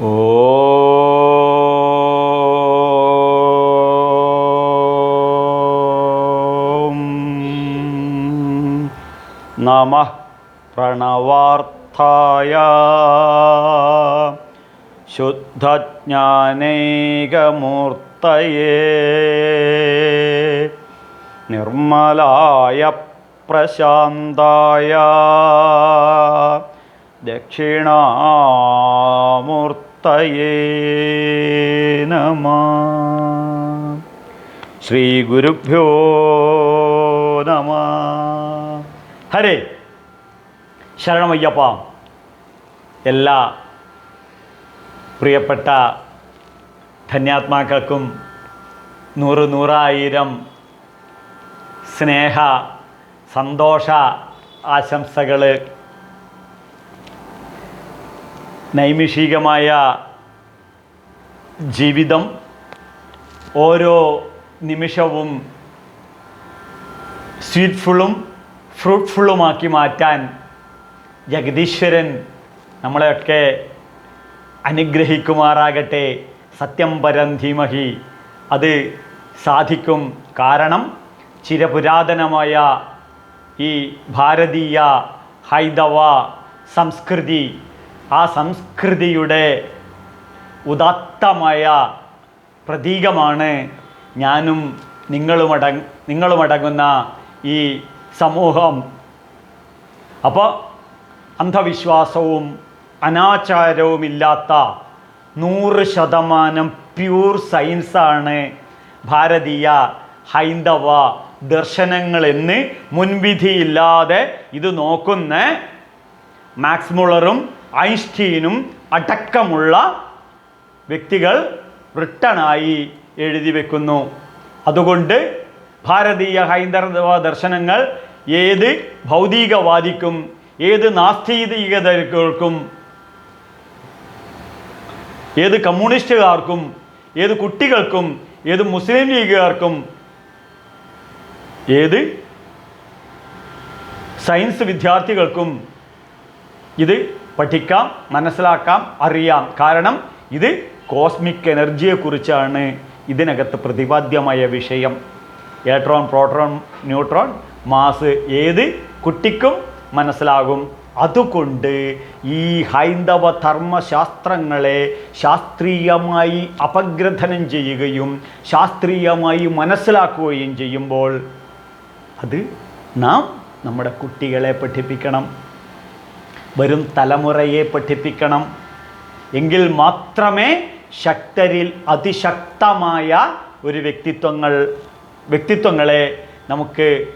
ഓം നമ പ്രണവാർത്ഥായ ശുദ്ധജ്ഞാനൈകമൂർത്തയേ നിർമ്മലായ പ്രശാന്തായ ദക്ഷിണാമൂർത്തയേ നമ. ശ്രീഗുരുഭ്യോ നമ. ഹരേ. ശരണമയ്യപ്പ. എല്ലാ പ്രിയപ്പെട്ട ധന്യാത്മാക്കൾക്കും നൂറ് നൂറായിരം സ്നേഹ സന്തോഷ ആശംസകൾ നൈമിഷികമായ ജീവിതം ഓരോ നിമിഷവും സ്വീറ്റ്ഫുള്ളും ഫ്രൂട്ട്ഫുള്ളുമാക്കി മാറ്റാൻ ജഗദീശ്വരൻ നമ്മളെയൊക്കെ അനുഗ്രഹിക്കുമാറാകട്ടെ. സത്യം പരം ധീമഹി. അത് സാധിക്കും. കാരണം ചിരപുരാതനമായ ഈ ഭാരതീയ ഹൈന്ദവ സംസ്കൃതി ആ സംസ്കൃതിയുടെ ഉദാത്തമായ പ്രതീകമാണ് ഞാനും നിങ്ങളുമട നിങ്ങളുമടങ്ങുന്ന ഈ സമൂഹം. അപ്പോൾ അന്ധവിശ്വാസവും അനാചാരവുമില്ലാത്ത നൂറ് ശതമാനം പ്യൂർ സയൻസാണ് ഭാരതീയ ഹൈന്ദവ ദർശനങ്ങളെന്ന് മുൻവിധിയില്ലാതെ ഇത് നോക്കുന്ന മാക്സ് മുള്ളറും ഐൻസ്റ്റീനും അടക്കമുള്ള വ്യക്തികൾ റിട്ടണായി എഴുതി വെക്കുന്നു. അതുകൊണ്ട് ഭാരതീയ ഹൈന്ദവ ദർശനങ്ങൾ ഏത് ഭൗതികവാദിക്കും ഏത് നാസ്തികതകൾക്കും ഏത് കമ്മ്യൂണിസ്റ്റുകാർക്കും ഏത് കുട്ടികൾക്കും ഏത് മുസ്ലിം ലീഗുകാർക്കും ഏത് സയൻസ് വിദ്യാർത്ഥികൾക്കും ഇത് പഠിക്കാം മനസ്സിലാക്കാം അറിയാം. കാരണം ഇത് കോസ്മിക് എനർജിയെക്കുറിച്ചാണ് ഇതിനകത്ത് പ്രതിപാദ്യമായ വിഷയം. ഇലക്ട്രോൺ പ്രോട്ടോൺ ന്യൂട്രോൺ മാസ് ഏത് കുട്ടിക്കും മനസ്സിലാകും. അതുകൊണ്ട് ഈ ഹൈന്ദവ ധർമ്മശാസ്ത്രങ്ങളെ ശാസ്ത്രീയമായി അപഗ്രഥനം ചെയ്യുകയും ശാസ്ത്രീയമായി മനസ്സിലാക്കുകയും ചെയ്യുമ്പോൾ അത് നാം നമ്മുടെ കുട്ടികളെ പഠിപ്പിക്കണം. വരും തലമുറയെ പഠിപ്പിക്കണം. എങ്കിൽ മാത്രമേ ശക്തരിൽ അതിശക്തമായ ഒരു വ്യക്തിത്വങ്ങൾ വ്യക്തിത്വങ്ങളെ നമുക്ക്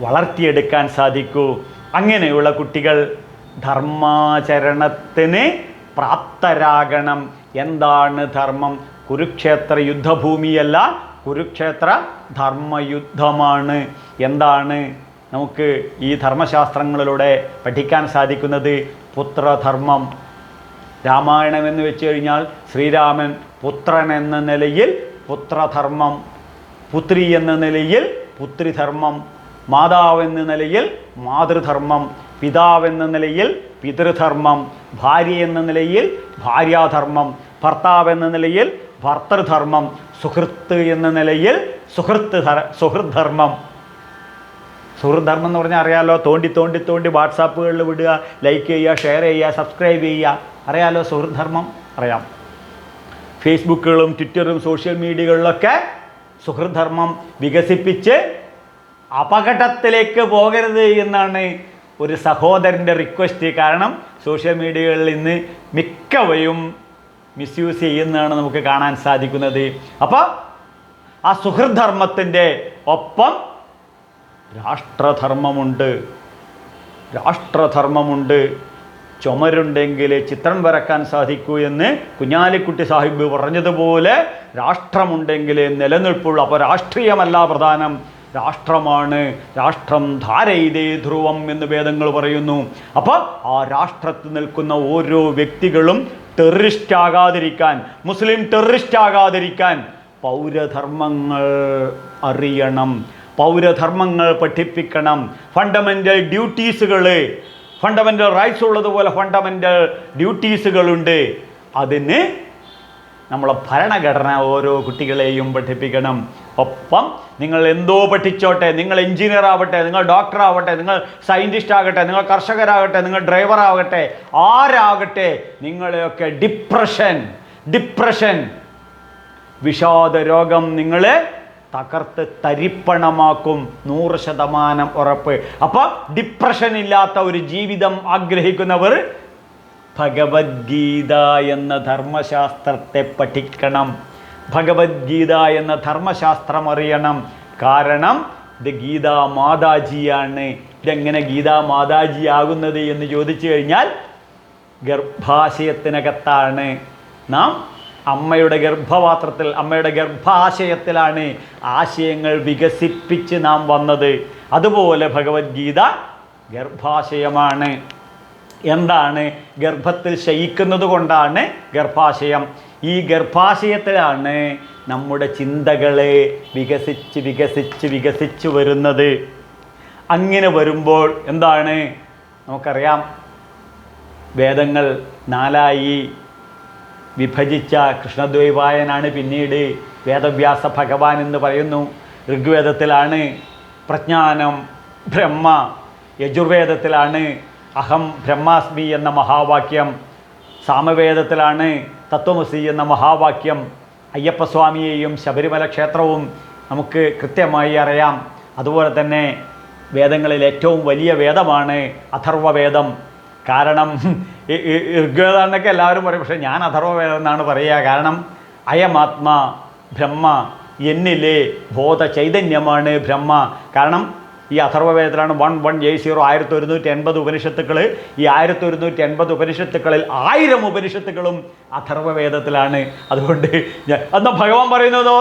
വളർത്തിയെടുക്കാൻ സാധിക്കൂ. അങ്ങനെയുള്ള കുട്ടികൾ ധർമാചരണത്തിന് പ്രാപ്തരാകണം. എന്താണ് ധർമ്മം? കുരുക്ഷേത്ര യുദ്ധഭൂമിയല്ല കുരുക്ഷേത്ര ധർമ്മയുദ്ധമാണ്. എന്താണ് നമുക്ക് ഈ ധർമ്മശാസ്ത്രങ്ങളിലൂടെ പഠിക്കാൻ സാധിക്കുന്നത് പുത്രധർമ്മം. രാമായണം എന്ന് വെച്ച് കഴിഞ്ഞാൽ ശ്രീരാമൻ പുത്രൻ എന്ന നിലയിൽ പുത്രധർമ്മം പുത്രി എന്ന നിലയിൽ പുത്രിധർമ്മം മാതാവ് എന്ന നിലയിൽ മാതൃധർമ്മം പിതാവെന്ന നിലയിൽ പിതൃധർമ്മം ഭാര്യ എന്ന നിലയിൽ ഭാര്യാധർമ്മം ഭർത്താവ് എന്ന നിലയിൽ ഭർത്തൃധർമ്മം സുഹൃത്ത് എന്ന നിലയിൽ സുഹൃത്ത് ധർ സുഹൃദ്ധർമ്മം. സുഹൃദ്ധർമ്മം എന്ന് പറഞ്ഞാൽ അറിയാലോ തോണ്ടി തോണ്ടി തോണ്ടി വാട്സാപ്പുകളിൽ വിടുക ലൈക്ക് ചെയ്യുക ഷെയർ ചെയ്യുക സബ്സ്ക്രൈബ് ചെയ്യുക. അറിയാലോ സുഹൃദ്ധർമ്മം? അറിയാം. ഫേസ്ബുക്കുകളും ട്വിറ്ററും സോഷ്യൽ മീഡിയകളിലൊക്കെ സുഹൃദ്ധർമ്മം വികസിപ്പിച്ച് അപകടത്തിലേക്ക് പോകരുത് എന്നാണ് ഒരു സഹോദരന്റെ റിക്വസ്റ്റ് കാരണം സോഷ്യൽ മീഡിയകളിൽ ഇന്ന് മിക്കവയും മിസ്യൂസ് ചെയ്യുന്നതാണ് നമുക്ക് കാണാൻ സാധിക്കുന്നത്. അപ്പോൾ ആ സുഹൃദ്ധർമ്മത്തിന്റെ ഒപ്പം രാഷ്ട്രധർമ്മമുണ്ട്. രാഷ്ട്രധർമ്മമുണ്ട്. ചുമരുണ്ടെങ്കിൽ ചിത്രം വരക്കാൻ സാധിക്കൂ എന്ന് കുഞ്ഞാലിക്കുട്ടി സാഹിബ് പറഞ്ഞതുപോലെ രാഷ്ട്രമുണ്ടെങ്കിൽ നിലനിൽപ്പുള്ളൂ. അപ്പോൾ രാഷ്ട്രീയമല്ല പ്രധാനം. രാഷ്ട്രമാണ്. രാഷ്ട്രം ധാരയിതേ ധ്രുവം എന്ന് വേദങ്ങൾ പറയുന്നു. അപ്പോൾ ആ രാഷ്ട്രത്തിൽ നിൽക്കുന്ന ഓരോ വ്യക്തികളും ടെററിസ്റ്റ് ആകാതിരിക്കാൻ മുസ്ലിം ടെററിസ്റ്റ് ആകാതിരിക്കാൻ പൗരധർമ്മങ്ങൾ അറിയണം. പൗരധർമ്മങ്ങൾ പഠിപ്പിക്കണം. ഫണ്ടമെന്റൽ ഡ്യൂട്ടീസുകൾ ഫണ്ടമെന്റൽ റൈറ്റ്സ് ഉള്ളതുപോലെ ഫണ്ടമെന്റൽ ഡ്യൂട്ടീസുകളുണ്ട് അതിന് നമ്മളെ ഭരണഘടന ഓരോ കുട്ടികളെയും പഠിപ്പിക്കണം. ഒപ്പം നിങ്ങൾ എന്തോ പഠിച്ചോട്ടെ നിങ്ങൾ എഞ്ചിനീയർ ആവട്ടെ നിങ്ങൾ ഡോക്ടർ ആവട്ടെ നിങ്ങൾ സയന്റിസ്റ്റ് ആകട്ടെ നിങ്ങൾ കർഷകരാകട്ടെ നിങ്ങൾ ഡ്രൈവർ ആകട്ടെ ആരാകട്ടെ നിങ്ങളെയൊക്കെ ഡിപ്രഷൻ ഡിപ്രഷൻ വിഷാദ രോഗം നിങ്ങളെ തകർത്ത് തരിപ്പണമാക്കും. നൂറ് ശതമാനം ഉറപ്പ്. അപ്പോൾ ഡിപ്രഷൻ ഇല്ലാത്ത ഒരു ജീവിതം ആഗ്രഹിക്കുന്നവർ ഭഗവത്ഗീത എന്ന ധർമ്മശാസ്ത്രത്തെ പഠിക്കണം. ഭഗവത്ഗീത എന്ന ധർമ്മശാസ്ത്രം അറിയണം. കാരണം ഇത് ഗീതാ മാതാജിയാണ്. ഇതെങ്ങനെ ഗീതാ മാതാജി ആകുന്നത് എന്ന് ചോദിച്ചു കഴിഞ്ഞാൽ ഗർഭാശയത്തിനകത്താണ്. നാം അമ്മയുടെ ഗർഭപാത്രത്തിൽ അമ്മയുടെ ഗർഭാശയത്തിലാണ് ആശയങ്ങൾ വികസിപ്പിച്ച് നാം വന്നത്. അതുപോലെ ഭഗവത്ഗീത ഗർഭാശയമാണ്. എന്താണ്? ഗർഭത്തിൽ ശയിക്കുന്നത് കൊണ്ടാണ് ഗർഭാശയം. ഈ ഗർഭാശയത്തിലാണ് നമ്മുടെ ചിന്തകളെ വികസിച്ച് വികസിച്ച് വികസിച്ച് വരുന്നത്. അങ്ങനെ വരുമ്പോൾ എന്താണ്? നമുക്കറിയാം. വേദങ്ങൾ നാലായി വിഭജിച്ച കൃഷ്ണദ്വൈവായനാണ് പിന്നീട് വേദവ്യാസ ഭഗവാൻ എന്ന് പറയുന്നു. ഋഗ്വേദത്തിലാണ് പ്രജ്ഞാനം ബ്രഹ്മ യജുർവേദത്തിലാണ് അഹം ബ്രഹ്മാസ്മി എന്ന മഹാവാക്യം സാമവേദത്തിലാണ് തത്വമസി എന്ന മഹാവാക്യം അയ്യപ്പസ്വാമിയെയും ശബരിമല ക്ഷേത്രവും നമുക്ക് കൃത്യമായി അറിയാം. അതുപോലെ തന്നെ വേദങ്ങളിൽ ഏറ്റവും വലിയ വേദമാണ് അഥർവവേദം. കാരണം ഈ എന്നൊക്കെ എല്ലാവരും പറയും പക്ഷേ ഞാൻ അഥർവവേദം എന്നാണ് പറയുക. കാരണം അയമാത്മാ ബ്രഹ്മ എന്നിലെ ബോധ ചൈതന്യമാണ് ബ്രഹ്മ. കാരണം ഈ അഥർവവേദത്തിലാണ് വൺ വൺ ജെ സീറോ ആയിരത്തി ഒരുന്നൂറ്റി എൺപത് ഉപനിഷത്തുക്കൾ. ഈ ആയിരത്തി ഒരുന്നൂറ്റി എൺപത് ഉപനിഷത്തുക്കളിൽ ആയിരം ഉപനിഷത്തുക്കളും അഥർവവേദത്തിലാണ്. അതുകൊണ്ട് അന്ന് ഭഗവാൻ പറയുന്നതോ?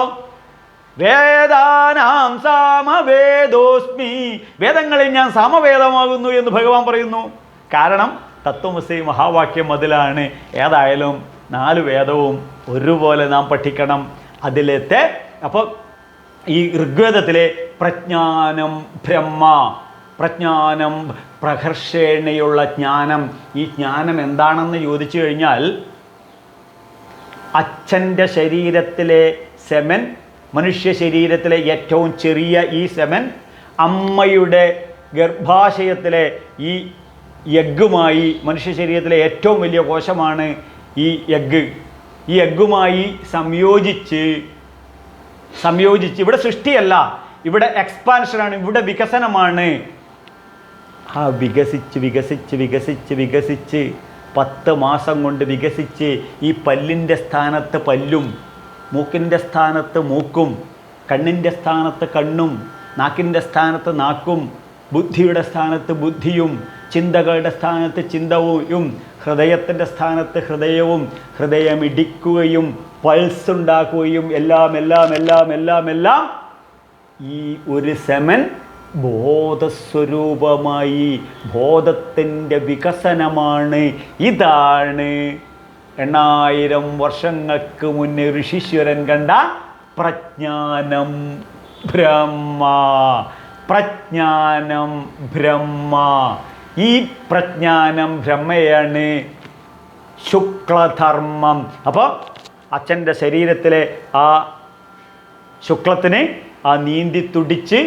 വേദാനാം സാമവേദോസ്മി. വേദങ്ങളിൽ ഞാൻ സാമവേദമാകുന്നു എന്ന് ഭഗവാൻ പറയുന്നു. കാരണം തത്വമസി മഹാവാക്യം അതിലാണ്. ഏതായാലും നാല് വേദവും ഒരുപോലെ നാം പഠിക്കണം അതിലത്തെ. അപ്പോൾ ഈ ഋഗ്വേദത്തിലെ പ്രജ്ഞാനം ബ്രഹ്മ പ്രജ്ഞാനം പ്രഹർഷേണയുള്ള ജ്ഞാനം. ഈ ജ്ഞാനം എന്താണെന്ന് ചോദിച്ചു കഴിഞ്ഞാൽ അച്ഛന്റെ ശരീരത്തിലെ സെമൻ മനുഷ്യ ശരീരത്തിലെ ഏറ്റവും ചെറിയ ഈ സെമൻ അമ്മയുടെ ഗർഭാശയത്തിലെ ഈ എഗ്ഗുമായി മനുഷ്യ ശരീരത്തിലെ ഏറ്റവും വലിയ കോശമാണ് ഈ എഗ്ഗ് ഈ എഗ്ഗുമായി സംയോജിച്ച് സംയോജിച്ച് ഇവിടെ സൃഷ്ടിയല്ല ഇവിടെ എക്സ്പാൻഷനാണ് ഇവിടെ വികസനമാണ്. ആ വികസിച്ച് വികസിച്ച് വികസിച്ച് വികസിച്ച് പത്ത് മാസം കൊണ്ട് വികസിച്ച് ഈ പല്ലിന്റെ സ്ഥാനത്ത് പല്ലും മൂക്കിന്റെ സ്ഥാനത്ത് മൂക്കും കണ്ണിന്റെ സ്ഥാനത്ത് കണ്ണും നാക്കിന്റെ സ്ഥാനത്ത് നാക്കും ബുദ്ധിയുടെ സ്ഥാനത്ത് ബുദ്ധിയും ചിന്തകളുടെ സ്ഥാനത്ത് ചിന്തവും ഹൃദയത്തിന്റെ സ്ഥാനത്ത് ഹൃദയവും ഹൃദയമിടിക്കുകയും പൾസ് ഉണ്ടാക്കുകയും എല്ലാം എല്ലാം എല്ലാം എല്ലാം എല്ലാം ഈ ഒരു സെമൻ ബോധസ്വരൂപമായി ബോധത്തിന്റെ വികസനമാണ് ഇതാണ്. എണ്ണായിരം വർഷങ്ങൾക്ക് മുന്നേ ഋഷീശ്വരൻ കണ്ട പ്രജ്ഞാനം ബ്രഹ്മ പ്രജ്ഞാനം ബ്രഹ്മ. ഈ പ്രജ്ഞാനം ബ്രഹ്മയാണ്. ശുക്ലധർമ്മം. അപ്പോൾ അച്ഛന്റെ ശരീരത്തിലെ ആ ശുക്ലത്തിന് ആ നീന്തി തുടിച്ച്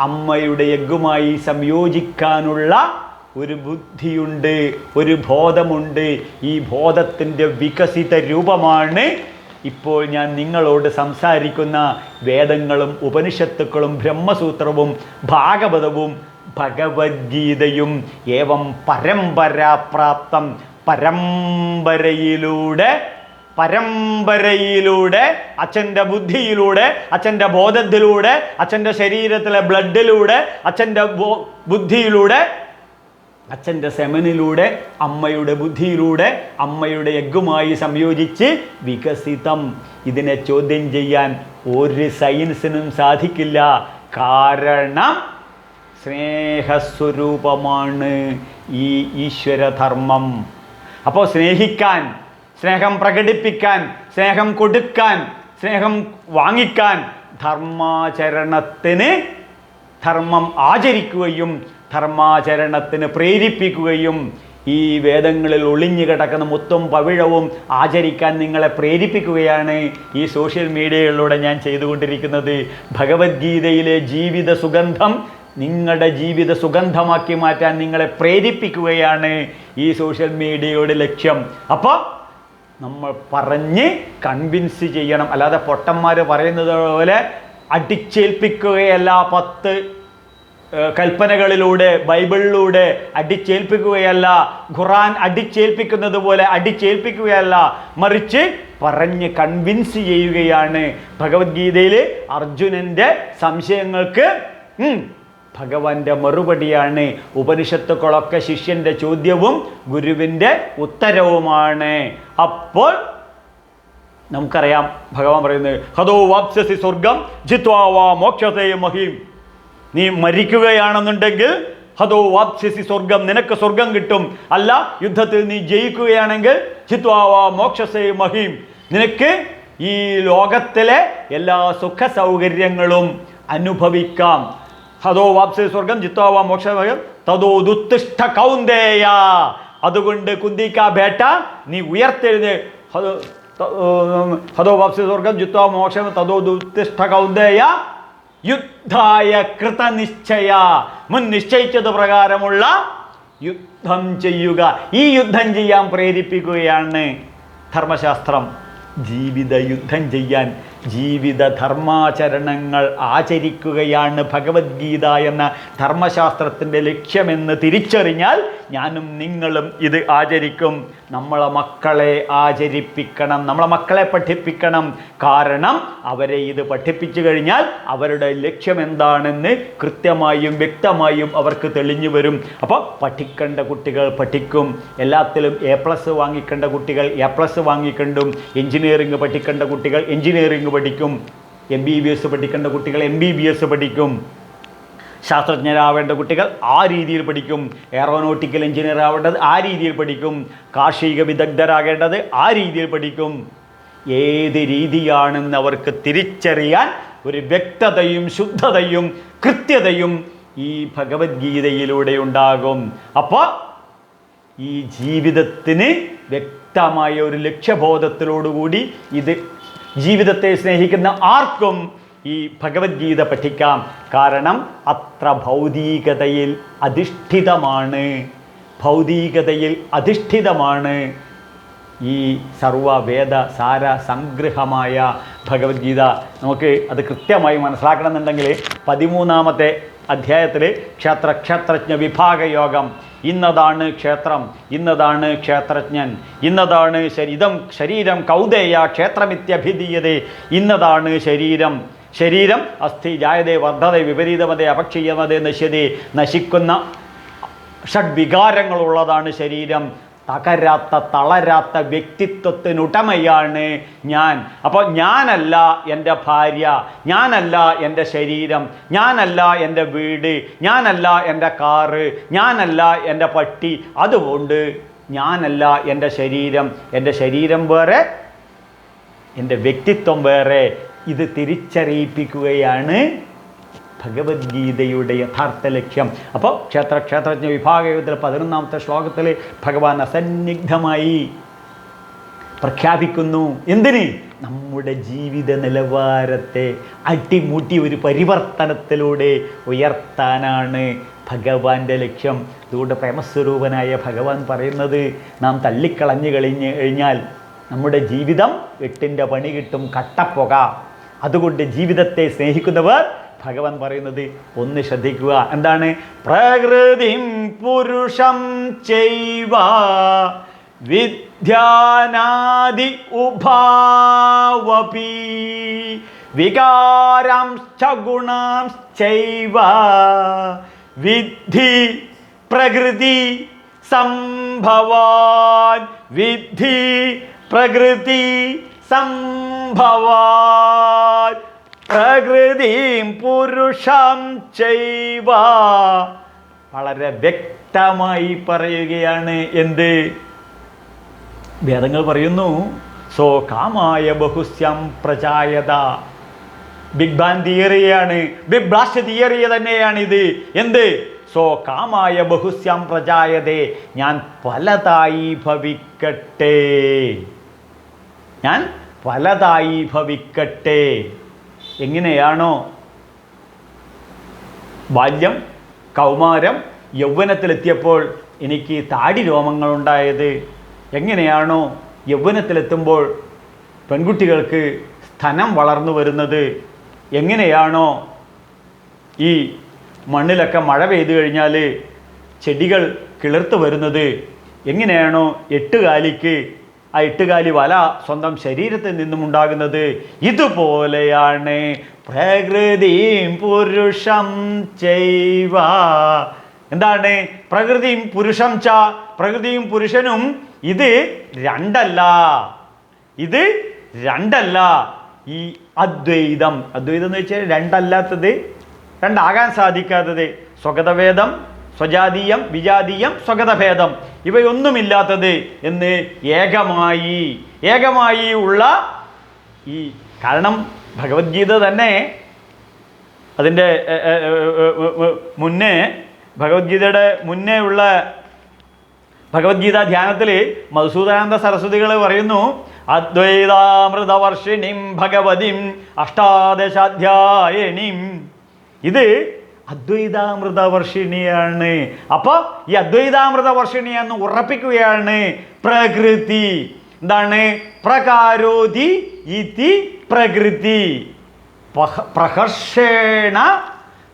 അമ്മയുടെ എഗ്ഗുമായി സംയോജിക്കാനുള്ള ഒരു ബുദ്ധിയുണ്ട് ഒരു ബോധമുണ്ട്. ഈ ബോധത്തിന്റെ വികസിത രൂപമാണ് ഇപ്പോൾ ഞാൻ നിങ്ങളോട് സംസാരിക്കുന്ന വേദങ്ങളും ഉപനിഷത്തുക്കളും ബ്രഹ്മസൂത്രവും ഭാഗവതവും ഭഗവത്ഗീതയും ഏവം പരമ്പരാപ്രാപ്തം. പരമ്പരയിലൂടെ പരമ്പരയിലൂടെ അച്ഛന്റെ ബുദ്ധിയിലൂടെ അച്ഛന്റെ ബോധത്തിലൂടെ അച്ഛന്റെ ശരീരത്തിലെ ബ്ലഡിലൂടെ അച്ഛന്റെ ബുദ്ധിയിലൂടെ അച്ഛന്റെ സെമനിലൂടെ അമ്മയുടെ ബുദ്ധിയിലൂടെ അമ്മയുടെ എഗ്ഗുമായി സംയോജിച്ച് വികസിതം. ഇതിനെ ചോദ്യം ചെയ്യാൻ ഒരു സയൻസിനും സാധിക്കില്ല. കാരണം സ്നേഹസ്വരൂപമാണ് ഈ ഈശ്വരധർമ്മം. അപ്പോൾ സ്നേഹിക്കാൻ സ്നേഹം പ്രകടിപ്പിക്കാൻ സ്നേഹം കൊടുക്കാൻ സ്നേഹം വാങ്ങിക്കാൻ ധർമാചരണത്തിന് ധർമ്മം ആചരിക്കുകയും ധർമാചരണത്തിന് പ്രേരിപ്പിക്കുകയും ഈ വേദങ്ങളിൽ ഒളിഞ്ഞു കിടക്കുന്ന മുത്തും പവിഴവും ആചരിക്കാൻ നിങ്ങളെ പ്രേരിപ്പിക്കുകയാണ് ഈ സോഷ്യൽ മീഡിയയിലൂടെ ഞാൻ ചെയ്തുകൊണ്ടിരിക്കുന്നത്. ഭഗവത്ഗീതയിലെ ജീവിത സുഗന്ധം നിങ്ങളുടെ ജീവിത സുഗന്ധമാക്കി മാറ്റാൻ നിങ്ങളെ പ്രേരിപ്പിക്കുകയാണ് ഈ സോഷ്യൽ മീഡിയയുടെ ലക്ഷ്യം. അപ്പോൾ നമ്മൾ പറഞ്ഞ് കൺവിൻസ് ചെയ്യണം. അല്ലാതെ പൊട്ടന്മാർ പറയുന്നത് പോലെ അടിച്ചേൽപ്പിക്കുകയല്ല പത്ത് കൽപ്പനകളിലൂടെ ബൈബിളിലൂടെ അടിച്ചേൽപ്പിക്കുകയല്ല ഖുറാൻ അടിച്ചേൽപ്പിക്കുന്നത് പോലെ അടിച്ചേൽപ്പിക്കുകയല്ല മറിച്ച് പറഞ്ഞ് കൺവിൻസ് ചെയ്യുകയാണ്. ഭഗവത്ഗീതയിൽ അർജുനന്റെ സംശയങ്ങൾക്ക് ഭഗവാന്റെ മറുപടിയാണ്. ഉപനിഷത്തുക്കളൊക്കെ ശിഷ്യന്റെ ചോദ്യവും ഗുരുവിന്റെ ഉത്തരവുമാണ്. അപ്പോൾ നമുക്കറിയാം ഭഗവാൻ പറയുന്നത് ഹതോ വാപ്സസി സ്വർഗം ജിത്വാവാ മോക്ഷതേ മഹീം. നീ മരിക്കുകയാണെന്നുണ്ടെങ്കിൽ ഹതോ വാപ്സസി സ്വർഗം നിനക്ക് സ്വർഗം കിട്ടും. അല്ല യുദ്ധത്തിൽ നീ ജയിക്കുകയാണെങ്കിൽ ജിത്വാവാ മോക്ഷസേ മഹീം. നിനക്ക് ഈ ലോകത്തിലെ എല്ലാ സുഖ സൗകര്യങ്ങളും അനുഭവിക്കാം. ഹതോ വാപ്സി സ്വർഗം ജിത്തോ വാ മോക്ഷമയം തതോ ദുത്തിഷ്ഠ കൗന്ദേയ. അതുകൊണ്ട് കുന്തിക്ക ബേട്ട നീ ഉയർത്തെഴുന്നേ. ഹതോ വാപ്സി സ്വർഗം ജിത്തോ മോക്ഷം തതോ ദുത്തിഷ്ഠ കൗന്ദേയ. യുദ്ധായ കൃതനിശ്ചയ മുൻ നിശ്ചയിച്ചത് പ്രകാരമുള്ള യുദ്ധം ചെയ്യുക. ഈ യുദ്ധം ചെയ്യാൻ പ്രേരിപ്പിക്കുകയാണ് ധർമ്മശാസ്ത്രം. ജീവിത യുദ്ധം ചെയ്യാൻ ജീവിത ധർമാചരണങ്ങൾ ആചരിക്കുകയാണ് ഭഗവത്ഗീത എന്ന ധർമ്മശാസ്ത്രത്തിന്റെ ലക്ഷ്യമെന്ന് തിരിച്ചറിഞ്ഞാൽ ഞാനും നിങ്ങളും ഇത് ആചരിക്കും. നമ്മളെ മക്കളെ ആചരിപ്പിക്കണം നമ്മളെ മക്കളെ പഠിപ്പിക്കണം. കാരണം അവരെ ഇത് പഠിപ്പിച്ചു കഴിഞ്ഞാൽ അവരുടെ ലക്ഷ്യം എന്താണെന്ന് കൃത്യമായും വ്യക്തമായും അവർക്ക് തെളിഞ്ഞു വരും. അപ്പോൾ പഠിക്കേണ്ട കുട്ടികൾ പഠിക്കും. എല്ലാത്തിലും എ പ്ലസ് വാങ്ങിക്കേണ്ട കുട്ടികൾ എ പ്ലസ് വാങ്ങിക്കണ്ടും. എഞ്ചിനീയറിംഗ് പഠിക്കേണ്ട കുട്ടികൾ എഞ്ചിനീയറിംഗ് പഠിക്കും. എം ബി ബി എസ് പഠിക്കേണ്ട കുട്ടികൾ എം ബി ബി എസ് പഠിക്കും. ശാസ്ത്രജ്ഞരാവേണ്ട കുട്ടികൾ ആ രീതിയിൽ പഠിക്കും. എയറോനോട്ടിക്കൽ എഞ്ചിനീയർ ആവേണ്ടത് ആ രീതിയിൽ പഠിക്കും. കാർഷിക വിദഗ്ധരാകേണ്ടത് ആ രീതിയിൽ പഠിക്കും. ഏത് രീതിയാണെന്ന് അവർക്ക് തിരിച്ചറിയാൻ ഒരു വ്യക്തതയും ശുദ്ധതയും കൃത്യതയും ഈ ഭഗവത്ഗീതയിലൂടെ ഉണ്ടാകും. അപ്പോൾ ഈ ജീവിതത്തിന് വ്യക്തമായ ഒരു ലക്ഷ്യബോധത്തിലോടുകൂടി ഇത് ജീവിതത്തെ സ്നേഹിക്കുന്ന ആർക്കും ഈ ഭഗവത്ഗീത പഠിക്കാം. കാരണം അത്ര ഭൗതികതയിൽ അധിഷ്ഠിതമാണ്. ഭൗതികതയിൽ അധിഷ്ഠിതമാണ് ഈ സർവവേദ സാര സംഗ്രഹമായ ഭഗവത്ഗീത. നമുക്ക് അത് കൃത്യമായി മനസ്സിലാക്കണമെന്നുണ്ടെങ്കിൽ പതിമൂന്നാമത്തെ അധ്യായത്തിൽ ക്ഷേത്ര ക്ഷേത്രജ്ഞ വിഭാഗ യോഗം ഇന്നതാണ് ക്ഷേത്രം ഇന്നതാണ് ക്ഷേത്രജ്ഞൻ ഇന്നതാണ് ശരീരം ശരീരം കൗദേയ ക്ഷേത്രമിത്യഭിധീയതേ ഇന്നതാണ് ശരീരം. ശരീരം അസ്ഥി ജായതേ വർദ്ധതേ വിപരീതമതേ അപക്ഷീയമതേ നശ്യതേ നശിക്കുന്ന ഷഡ്വികാരങ്ങളുള്ളതാണ് ശരീരം. തകരാത്ത തളരാത്ത വ്യക്തിത്വത്തിനുടമയാണ് ഞാൻ. അപ്പോൾ ഞാനല്ല എന്റെ ഭാര്യ ഞാനല്ല എന്റെ ശരീരം ഞാനല്ല എന്റെ വീട് ഞാനല്ല എന്റെ കാറ് ഞാനല്ല എന്റെ പട്ടി. അതുകൊണ്ട് ഞാനല്ല എന്റെ ശരീരം. എന്റെ ശരീരം വേറെ എന്റെ വ്യക്തിത്വം വേറെ. ഇത് തിരിച്ചറിയിപ്പിക്കുകയാണ് ഭഗവത്ഗീതയുടെ യഥാർത്ഥ ലക്ഷ്യം. അപ്പോൾ ക്ഷേത്ര ക്ഷേത്രജ്ഞ വിഭാഗത്തിൽ പതിനൊന്നാമത്തെ ശ്ലോകത്തിൽ ഭഗവാൻ അസന്നിഗ്ധമായി പ്രഖ്യാപിക്കുന്നു. എന്തിന്? നമ്മുടെ ജീവിത നിലവാരത്തെ അട്ടിമുട്ടി ഒരു പരിവർത്തനത്തിലൂടെ ഉയർത്താനാണ് ഭഗവാന്റെ ലക്ഷ്യം. അതുകൊണ്ട് പ്രേമസ്വരൂപനായ ഭഗവാൻ പറയുന്നത് നാം തള്ളിക്കളഞ്ഞു കഴിഞ്ഞ് കഴിഞ്ഞാൽ നമ്മുടെ ജീവിതം എട്ടിന്റെ പണി കിട്ടും കട്ടപ്പുക അതുകൊണ്ട് ജീവിതത്തെ സ്നേഹിക്കുന്നവർ ഭഗവാൻ പറയുന്നത് ഒന്ന് ശ്രദ്ധിക്കുക. എന്താണ്? പ്രകൃതിം പുരുഷം ചെയ്വ വിദ്യാനാദി ഉഭാവപി വികാരാംശ്ച ഗുണാംശ്ചൈവ വിദ്ധി പ്രകൃതി സംഭവാൻ വിദ്ധി പ്രകൃതി സംഭവാൻ പ്രകൃതിം പുരുഷം ചെയ്വ. വളരെ വ്യക്തമായി പറയുകയാണ് എന്ത്? വേദങ്ങൾ പറയുന്നു സോ കാമായ ബഹുസ്യം പ്രചായത ബിഗ് ബാൻ തിയറിയാണ് ബിഗ് ബ്ലാസ്റ്റ് തിയറിയ തന്നെയാണ് ഇത്. എന്ത്? സോ കാമായ ബഹുസ്യം പ്രചായതേ ഞാൻ പലതായി ഭവിക്കട്ടെ. ഞാൻ പലതായി ഭവിക്കട്ടെ. എങ്ങനെയാണോ ബാല്യം കൗമാരം യൗവനത്തിലെത്തിയപ്പോൾ എനിക്ക് താടി രോമങ്ങളുണ്ടായത്. എങ്ങനെയാണോ യൗവനത്തിലെത്തുമ്പോൾ പെൺകുട്ടികൾക്ക് സ്ഥനം വളർന്നു വരുന്നത്. എങ്ങനെയാണോ ഈ മണ്ണിലൊക്കെ മഴ പെയ്തു കഴിഞ്ഞാൽ ചെടികൾ കിളിർത്ത് വരുന്നത്. എങ്ങനെയാണോ എട്ടുകാലിക്ക് ആ എട്ടുകാലി വല സ്വന്തം ശരീരത്തിൽ നിന്നും ഉണ്ടാകുന്നത് ഇതുപോലെയാണ്. പ്രകൃതിയും പുരുഷം ചെയ്വ. എന്താണ്? പ്രകൃതിയും പുരുഷം ച പ്രകൃതിയും പുരുഷനും ഇത് രണ്ടല്ല. ഇത് രണ്ടല്ല. ഈ അദ്വൈതം. അദ്വൈതം എന്ന് വെച്ചാൽ രണ്ടല്ലാത്തത് രണ്ടാകാൻ സാധിക്കാത്തത്. സ്വഗതഭേദം സ്വജാതീയം വിജാതീയം സ്വഗതഭേദം. ഇവയൊന്നുമില്ലാത്തത് എന്ന് ഏകമായി ഏകമായി ഉള്ള ഈ കാരണം ഭഗവത്ഗീത തന്നെ അതിന്റെ മുന്നേ ഭഗവത്ഗീതയുടെ മുന്നേ ഉള്ള ഭഗവത്ഗീത ധ്യാനത്തിൽ മധുസൂദനാനന്ദ സരസ്വതികൾ പറയുന്നു അദ്വൈതാമൃതവർഷിണിം ഭഗവതിം അഷ്ടാദശാധ്യായണിം. ഇത് അദ്വൈതാമൃത വർഷിണിയാണ് അപ്പോൾ ഈ അദ്വൈതാമൃത വർഷിണിയെന്ന് ഉറപ്പിക്കുകയാണ് പ്രകൃതി. എന്താണ്? പ്രകാരോതി ഇതി പ്രകൃതി. പ്രഹർഷേണ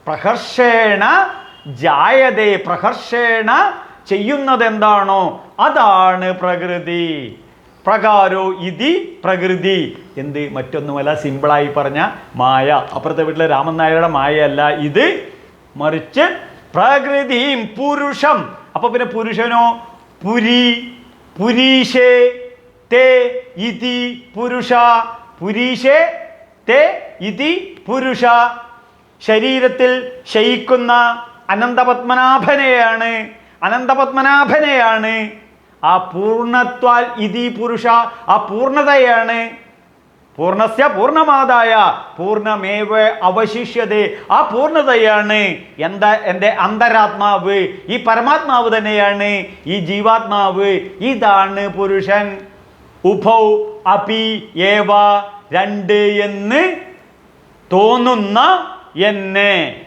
പ്രഹർഷേണ ജായതേ പ്രഹർഷേണ ചെയ്യുന്നത് എന്താണോ അതാണ് പ്രകൃതി. പ്രകാരോ ഇതി പ്രകൃതി. എന്ത്? മറ്റൊന്നുമല്ല സിമ്പിളായി പറഞ്ഞ മായ. അപ്പുറത്തെ വീട്ടിലെ രാമൻ നായരുടെ മായയല്ല ഇത്. മറിച്ച് പ്രകൃതിയും പുരുഷം. അപ്പൊ പിന്നെ പുരുഷനോ? പുരി പുരീഷേ തേ ഇതി പുരുഷ. പുരീഷേ തേ ഇതി പുരുഷ. ശരീരത്തിൽ ശയിക്കുന്ന അനന്തപത്മനാഭനെയാണ്. അനന്തപത്മനാഭനെയാണ്. ആ പൂർണത്വാൽ ഇതി പുരുഷ ആ പൂർണതയാണ് പൂർണസ്യ പൂർണമാതായ പൂർണമേവ അവശിഷ്യത. ആ പൂർണതയാണ് എന്താ എന്റെ അന്തരാത്മാവ്. ഈ പരമാത്മാവ് തന്നെയാണ് ഈ ജീവാത്മാവ്. ഇതാണ് പുരുഷൻ. ഉഭൗ അപി ഏവ രണ്ട് എന്ന് തോന്നുന്ന എന്നെ.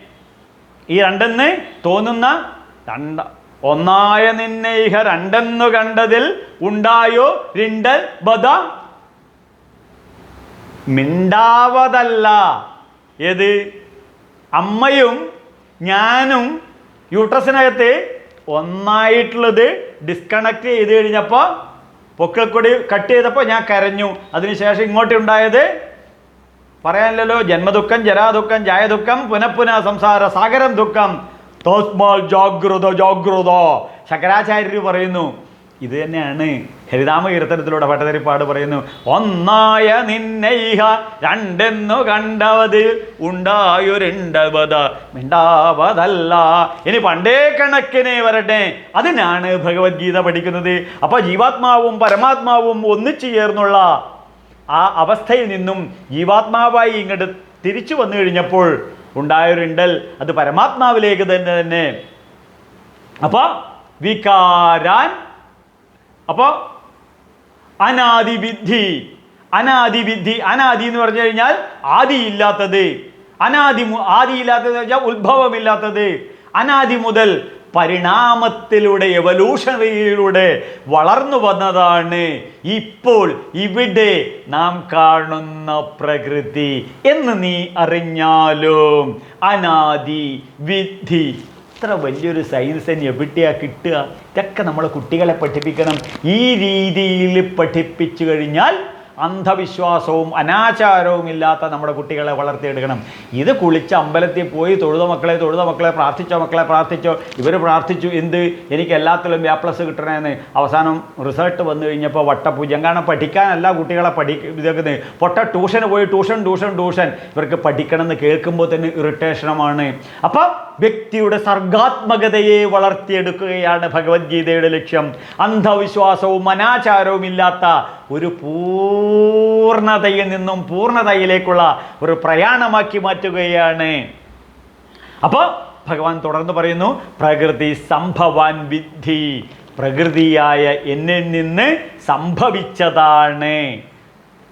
ഈ രണ്ടെന്ന് തോന്നുന്ന രണ്ട ഒന്നായ നിന്നെ ഇഹ രണ്ടെന്നു കണ്ടതിൽ ഉണ്ടായോ രണ്ട് ബദ മിണ്ടാവതല്ല. ഏത്? അമ്മയും ഞാനും യൂട്രസിനകത്ത് ഒന്നായിട്ടുള്ളത് ഡിസ്കണക്ട് ചെയ്ത് കഴിഞ്ഞപ്പോൾ പൊക്കിൾക്കൊടി കട്ട് ചെയ്തപ്പോൾ ഞാൻ കരഞ്ഞു. അതിനുശേഷം ഇങ്ങോട്ട് ഉണ്ടായത് പറയാനില്ലല്ലോ ജന്മദുഃഖം ജരാദുഃഖം ജായദുഃഖം പുനഃപുന സംസാര സാഗരം ദുഃഖം. ജാഗ്രത ജാഗ്രത. ശങ്കരാചാര്യർ പറയുന്നു ഇത് തന്നെയാണ്. ഹരിതാമ കീർത്തനത്തിലൂടെ ഭട്ടതിരിപ്പാട് പറയുന്നു ഒന്നായ നിന്നൈഹ രണ്ടെന്നു കണ്ടവത് ഉണ്ടായൊരുണ്ടവത മിണ്ടാവതല്ല. ഇനി പണ്ടേ കണക്കിനെ വരട്ടെ. അതിനാണ് ഭഗവത്ഗീത പഠിക്കുന്നത്. അപ്പോൾ ജീവാത്മാവും പരമാത്മാവും ഒന്നിച്ചു ചേർന്നുള്ള ആ അവസ്ഥയിൽ നിന്നും ജീവാത്മാവായി ഇങ്ങോട്ട് തിരിച്ചു വന്നു കഴിഞ്ഞപ്പോൾ ഉണ്ടായൊരുണ്ടൽ അത് പരമാത്മാവിലേക്ക് തന്നെ തന്നെ. അപ്പോൾ വികാരാൻ അപ്പോൾ അനാദിവിദ്ധി. അനാദിവിദ്ധി അനാദി എന്ന് പറഞ്ഞു കഴിഞ്ഞാൽ ആദിയില്ലാത്തത്. അനാദി ആദിയില്ലാത്തത് വെച്ചാൽ ഉത്ഭവമില്ലാത്തത്. അനാദി മുതൽ പരിണാമത്തിലൂടെ എവല്യൂഷണറിയിലൂടെ വളർന്നു വന്നതാണ് ഇപ്പോൾ ഇവിടെ നാം കാണുന്ന പ്രകൃതി. എന്ന് നീ അറിഞ്ഞാലും അനാദി വിദ്ധി. ഇത്ര വലിയൊരു സയൻസ് എവിടെയാ കിട്ടുക? ഇതൊക്കെ നമ്മൾ കുട്ടികളെ പഠിപ്പിക്കണം. ഈ രീതിയിൽ പഠിപ്പിച്ചു കഴിഞ്ഞാൽ അന്ധവിശ്വാസവും അനാചാരവും ഇല്ലാത്ത നമ്മുടെ കുട്ടികളെ വളർത്തിയെടുക്കണം. ഇത് കുളിച്ച് അമ്പലത്തിൽ പോയി തൊഴുത മക്കളെ തൊഴുത മക്കളെ പ്രാർത്ഥിച്ചോ മക്കളെ പ്രാർത്ഥിച്ചോ ഇവർ പ്രാർത്ഥിച്ചു എന്ത്? എനിക്ക് എല്ലാത്തിലും എ പ്ലസ് കിട്ടണമെന്ന് അവസാനം റിസൾട്ട് വന്നു കഴിഞ്ഞപ്പോൾ വട്ടപൂജ്യം കാരണം പഠിക്കാനല്ല കുട്ടികളെ പഠി ഇതാക്കുന്നത് പൊട്ട ട്യൂഷന് പോയി ട്യൂഷൻ ട്യൂഷൻ ട്യൂഷൻ. ഇവർക്ക് പഠിക്കണം എന്ന് കേൾക്കുമ്പോൾ തന്നെ ഇറിറ്റേഷനുമാണ് അപ്പം വ്യക്തിയുടെ സർഗാത്മകതയെ വളർത്തിയെടുക്കുകയാണ് ഭഗവത്ഗീതയുടെ ലക്ഷ്യം. അന്ധവിശ്വാസവും അനാചാരവും ഇല്ലാത്ത ഒരു പൂർണതയിൽ നിന്നും പൂർണതയിലേക്കുള്ള ഒരു പ്രയാണമാക്കി മാറ്റുകയാണ്. അപ്പോൾ ഭഗവാൻ തുടർന്ന് പറയുന്നു പ്രകൃതി സംഭവാൻ വിദ്ധി. പ്രകൃതിയായ എന്നിൽ നിന്ന് സംഭവിച്ചതാണ്.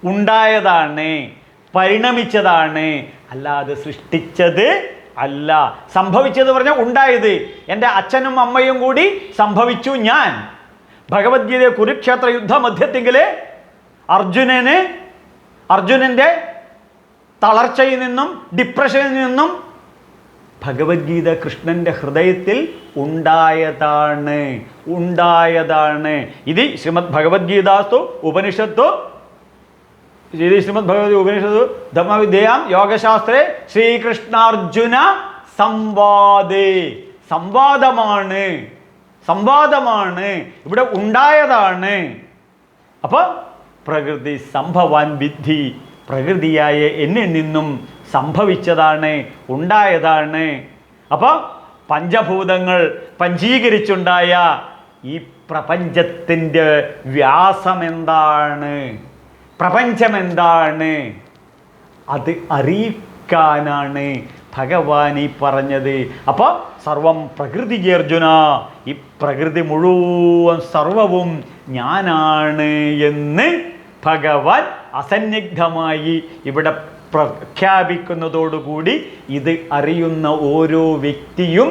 ഉണ്ടായതാണ്. പരിണമിച്ചതാണ്. അല്ലാതെ സൃഷ്ടിച്ചത് അല്ല സംഭവിച്ചത് പറഞ്ഞാൽ ഉണ്ടായത്. എന്റെ അച്ഛനും അമ്മയും കൂടി സംഭവിച്ചു ഞാൻ. ഭഗവത്ഗീത കുരുക്ഷേത്ര യുദ്ധ മധ്യത്തെങ്കിൽ അർജുനന് അർജുനന്റെ തളർച്ചയിൽ നിന്നും ഡിപ്രഷനിൽ നിന്നും ഭഗവത്ഗീത കൃഷ്ണന്റെ ഹൃദയത്തിൽ ഉണ്ടായതാണ്. ഉണ്ടായതാണ്. ഇത് ശ്രീമദ് ഭഗവത്ഗീതാസ്തു ഉപനിഷത്തു ഇത് ശ്രീമദ് ഭഗവതി ഉപനിഷത് ധമ്മവിദ്യയാം യോഗശാസ്ത്രേ ശ്രീകൃഷ്ണാർജുന സംവാദേ. സംവാദമാണ്. സംവാദമാണ്. ഇവിടെ ഉണ്ടായതാണ്. അപ്പോൾ പ്രകൃതി സംഭവാൻ വിദ്ധി. പ്രകൃതിയായ എന്നിൽ നിന്നും സംഭവിച്ചതാണ് ഉണ്ടായതാണ്. അപ്പോൾ പഞ്ചഭൂതങ്ങൾ പഞ്ചീകരിച്ചുണ്ടായ ഈ പ്രപഞ്ചത്തിന്റെ വ്യാസം എന്താണ് പ്രപഞ്ചം എന്താണ് അത് അറിയിക്കാനാണ് ഭഗവാൻ ഈ പറഞ്ഞത്. അപ്പോൾ സർവം പ്രകൃതി അർജുന ഈ പ്രകൃതി മുഴുവൻ സർവവും ഞാനാണ് എന്ന് ഭഗവാൻ അസന്നിഗ്ധമായി ഇവിടെ പ്രഖ്യാപിക്കുന്നതോടുകൂടി ഇത് അറിയുന്ന ഓരോ വ്യക്തിയും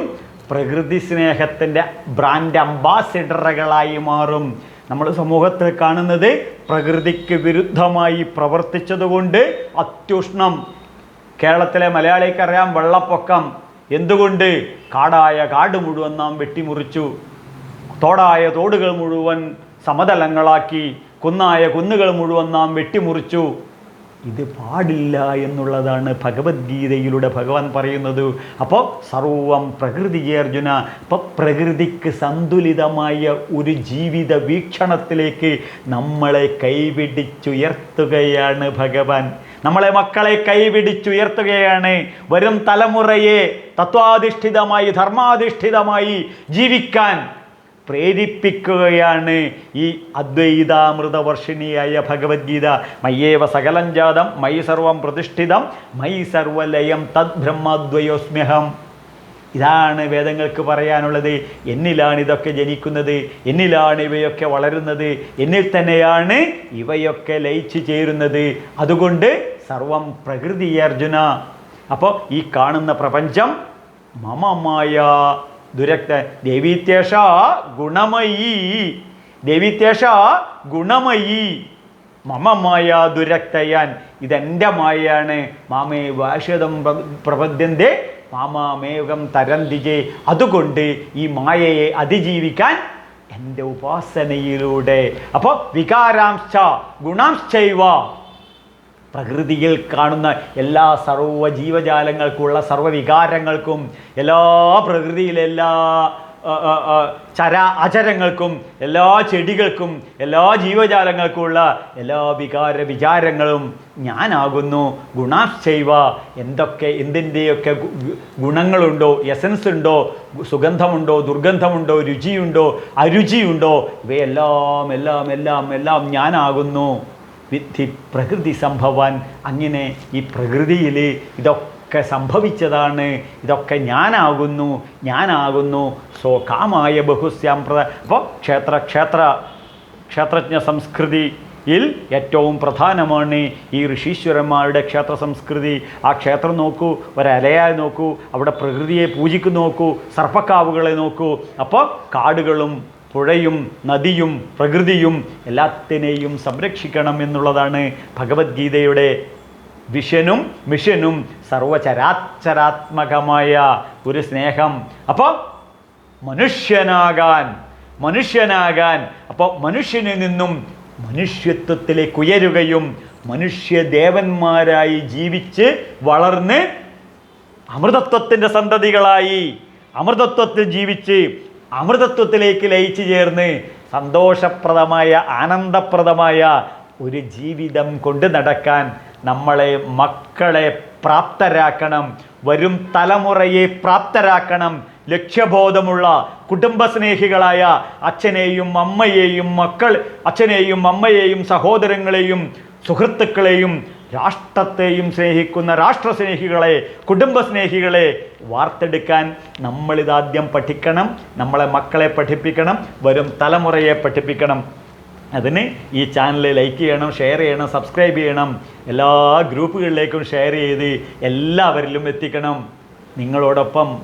പ്രകൃതി സ്നേഹത്തിന്റെ ബ്രാൻഡ് അംബാസിഡറുകളായി മാറും. നമ്മൾ സമൂഹത്തിൽ കാണുന്നത് പ്രകൃതിക്ക് വിരുദ്ധമായി പ്രവർത്തിച്ചതുകൊണ്ട് അത്യുഷ്ണം. കേരളത്തിലെ മലയാളിക്കറിയാം വെള്ളപ്പൊക്കം. എന്തുകൊണ്ട്? കാടായ കാട് മുഴുവൻ നാം വെട്ടിമുറിച്ചു. തോടായ തോടുകൾ മുഴുവൻ സമതലങ്ങളാക്കി. കുന്നായ കുന്നുകൾ മുഴുവൻ നാം വെട്ടിമുറിച്ചു. ഇത് പാടില്ല എന്നുള്ളതാണ് ഭഗവത്ഗീതയിലൂടെ ഭഗവാൻ പറയുന്നത്. അപ്പോൾ സർവം പ്രകൃതി അർജുന അപ്പോൾ പ്രകൃതിക്ക് സന്തുലിതമായ ഒരു ജീവിത വീക്ഷണത്തിലേക്ക് നമ്മളെ കൈപിടിച്ചുയർത്തുകയാണ് ഭഗവാൻ. നമ്മളെ മക്കളെ കൈപിടിച്ചുയർത്തുകയാണ്. വരും തലമുറയെ തത്വാധിഷ്ഠിതമായി ധർമാധിഷ്ഠിതമായി ജീവിക്കാൻ പ്രേരിപ്പിക്കുകയാണ് ഈ അദ്വൈതാമൃതവർഷിണിയായ ഭഗവത്ഗീത. മയ്യേവ സകലം ജാതം മൈ സർവം പ്രതിഷ്ഠിതം മൈ സർവലയം തദ് ബ്രഹ്മദ്വയോസ്മ്യഹം. ഇതാണ് വേദങ്ങൾക്ക് പറയാനുള്ളത്. എന്നിലാണ് ഇതൊക്കെ ജനിക്കുന്നത്? എന്നിലാണ് ഇവയൊക്കെ വളരുന്നത്? എന്നിൽ തന്നെയാണ് ഇവയൊക്കെ ലയിച്ചു ചേരുന്നത്. അതുകൊണ്ട് സർവം പ്രകൃതി അർജുന. അപ്പോൾ ഈ കാണുന്ന പ്രപഞ്ചം മമമായ ദുരക്ത ദേവിത്യേഷ ഗുണമയി. ദേവിത്യേഷ ഗുണമയി. മമമായ ദുരക്തയാൻ. ഇതെന്റെ മായയാണ്. മാമേ വാശ്വതം പ്രപദ്യന്തേ. മാമാമേകം തരന്തിജേ അതുകൊണ്ട് ഈ മായയെ അതിജീവിക്കാൻ എന്റെ ഉപാസനയിലൂടെ. അപ്പോൾ വികാരാംശ ഗുണാംശൈവ പ്രകൃതിയിൽ കാണുന്ന എല്ലാ സർവ ജീവജാലങ്ങൾക്കുള്ള സർവവികാരങ്ങൾക്കും എല്ലാ പ്രകൃതിയിലെ എല്ലാ ആ, ആ, ആ, ചര അചരങ്ങൾക്കും എല്ലാ ചെടികൾക്കും എല്ലാ ജീവജാലങ്ങൾക്കുമുള്ള എല്ലാ വികാര വിചാരങ്ങളും ഞാനാകുന്നു. ഗുണാശ്ചൈവ. എന്തൊക്കെ എന്തിന്റെയൊക്കെ ഗുണങ്ങളുണ്ടോ എസൻസ് ഉണ്ടോ സുഗന്ധമുണ്ടോ ദുർഗന്ധമുണ്ടോ രുചിയുണ്ടോ അരുചിയുണ്ടോ ഇവയെല്ലാം എല്ലാം എല്ലാം എല്ലാം ഞാനാകുന്നു. വിദ്ധി പ്രകൃതി സംഭവാൻ അങ്ങനെ ഈ പ്രകൃതിയിൽ ഇതൊക്കെ സംഭവിച്ചതാണ് ഇതൊക്കെ ഞാനാകുന്നു ഞാനാകുന്നു സോ കാമായ ബഹുസ്യാം പ്രദ അപ്പോൾ ക്ഷേത്ര ക്ഷേത്ര ക്ഷേത്രജ്ഞ സംസ്കൃതിയിൽ ഏറ്റവും പ്രധാനമാണ് ഈ ഋഷീശ്വരന്മാരുടെ ക്ഷേത്ര സംസ്കൃതി. ആ ക്ഷേത്രം നോക്കൂ ഒരലയായി നോക്കൂ അവിടെ പ്രകൃതിയെ പൂജിക്കു നോക്കൂ സർപ്പക്കാവുകളെ നോക്കൂ. അപ്പോൾ കാടുകളും പുഴയും നദിയും പ്രകൃതിയും എല്ലാത്തിനെയും സംരക്ഷിക്കണം എന്നുള്ളതാണ് ഭഗവത്ഗീതയുടെ വിഷനും മിഷനും സർവചരാചരാത്മകമായ ഒരു സ്നേഹം. അപ്പോൾ മനുഷ്യനാകാൻ മനുഷ്യനാകാൻ അപ്പോൾ മനുഷ്യനിൽ നിന്നും മനുഷ്യത്വത്തിലേക്ക് ഉയരുകയും മനുഷ്യദേവന്മാരായി ജീവിച്ച് വളർന്ന് അമൃതത്വത്തിന്റെ സന്തതികളായി അമൃതത്വത്തിൽ ജീവിച്ച് അമൃതത്വത്തിലേക്ക് ലയിച്ചു ചേർന്ന് സന്തോഷപ്രദമായ ആനന്ദപ്രദമായ ഒരു ജീവിതം കൊണ്ട് നടക്കാൻ നമ്മളെ മക്കളെ പ്രാപ്തരാക്കണം വരും തലമുറയെ പ്രാപ്തരാക്കണം. ലക്ഷ്യബോധമുള്ള കുടുംബസ്നേഹികളായ അച്ഛനെയും അമ്മയെയും മക്കൾ അച്ഛനെയും അമ്മയെയും സഹോദരങ്ങളെയും സുഹൃത്തുക്കളെയും രാഷ്ട്രത്തെയും സ്നേഹിക്കുന്ന രാഷ്ട്രസ്നേഹികളെ കുടുംബസ്നേഹികളെ വാർത്തെടുക്കാൻ നമ്മളിതാദ്യം പഠിക്കണം നമ്മളെ മക്കളെ പഠിപ്പിക്കണം വരും തലമുറയെ പഠിപ്പിക്കണം. അതിന് ഈ ചാനൽ ലൈക്ക് ചെയ്യണം ഷെയർ ചെയ്യണം സബ്സ്ക്രൈബ് ചെയ്യണം. എല്ലാ ഗ്രൂപ്പുകളിലേക്കും ഷെയർ ചെയ്ത് എല്ലാവരിലും എത്തിക്കണം. നിങ്ങളോടൊപ്പം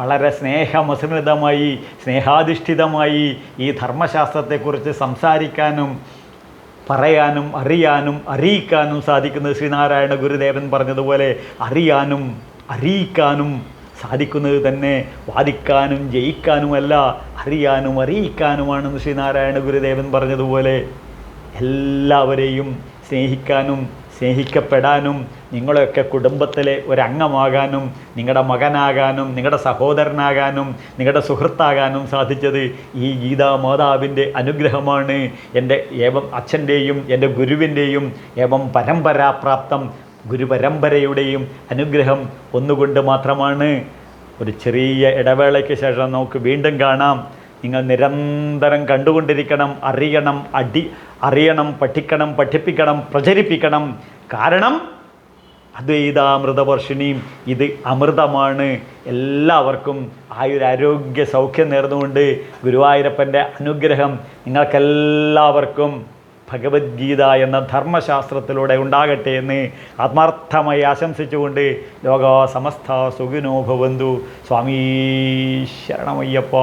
വളരെ സ്നേഹമസൃതമായി സ്നേഹാധിഷ്ഠിതമായി ഈ ധർമ്മശാസ്ത്രത്തെക്കുറിച്ച് സംസാരിക്കാനും പറയാനും അറിയാനും അറിയിക്കാനും സാധിക്കുന്നത് ശ്രീനാരായണ ഗുരുദേവൻ പറഞ്ഞതുപോലെ അറിയാനും അറിയിക്കാനും സാധിക്കുന്നത് തന്നെ വാദിക്കാനും ജയിക്കാനുമല്ല അറിയാനും അറിയിക്കാനുമാണെന്ന് ശ്രീനാരായണ ഗുരുദേവൻ പറഞ്ഞതുപോലെ എല്ലാവരെയും സ്നേഹിക്കാനും സ്നേഹിക്കപ്പെടാനും നിങ്ങളെയൊക്കെ കുടുംബത്തിലെ ഒരംഗമാകാനും നിങ്ങളുടെ മകനാകാനും നിങ്ങളുടെ സഹോദരനാകാനും നിങ്ങളുടെ സുഹൃത്താകാനും സാധിച്ചത് ഈ ഗീതാ മാതാവിന്റെ അനുഗ്രഹമാണ്. എന്റെ ഏവം അച്ഛന്റെയും എന്റെ ഗുരുവിന്റെയും ഏവം പരമ്പരാപ്രാപ്തം ഗുരുപരമ്പരയുടെയും അനുഗ്രഹം ഒന്നുകൊണ്ട് മാത്രമാണ്. ഒരു ചെറിയ ഇടവേളയ്ക്ക് ശേഷം നമുക്ക് വീണ്ടും കാണാം. നിങ്ങൾ നിരന്തരം കണ്ടുകൊണ്ടിരിക്കണം അറിയണം അടി അറിയണം പഠിക്കണം പഠിപ്പിക്കണം പ്രചരിപ്പിക്കണം. കാരണം അദ്വൈതാമൃതവർഷിണിയും ഇത് അമൃതമാണ്. എല്ലാവർക്കും ആയുരാരോഗ്യ സൗഖ്യം നേർന്നുകൊണ്ട് ഗുരുവായൂരപ്പന്റെ അനുഗ്രഹം നിങ്ങൾക്കെല്ലാവർക്കും ഭഗവത്ഗീത എന്ന ധർമ്മശാസ്ത്രത്തിലൂടെ ഉണ്ടാകട്ടെ എന്ന് ആത്മാർത്ഥമായി ആശംസിച്ചുകൊണ്ട് ലോക സമസ്ത സുഖിനോ ഭവന്തു. സ്വാമീ ശരണമയ്യപ്പ.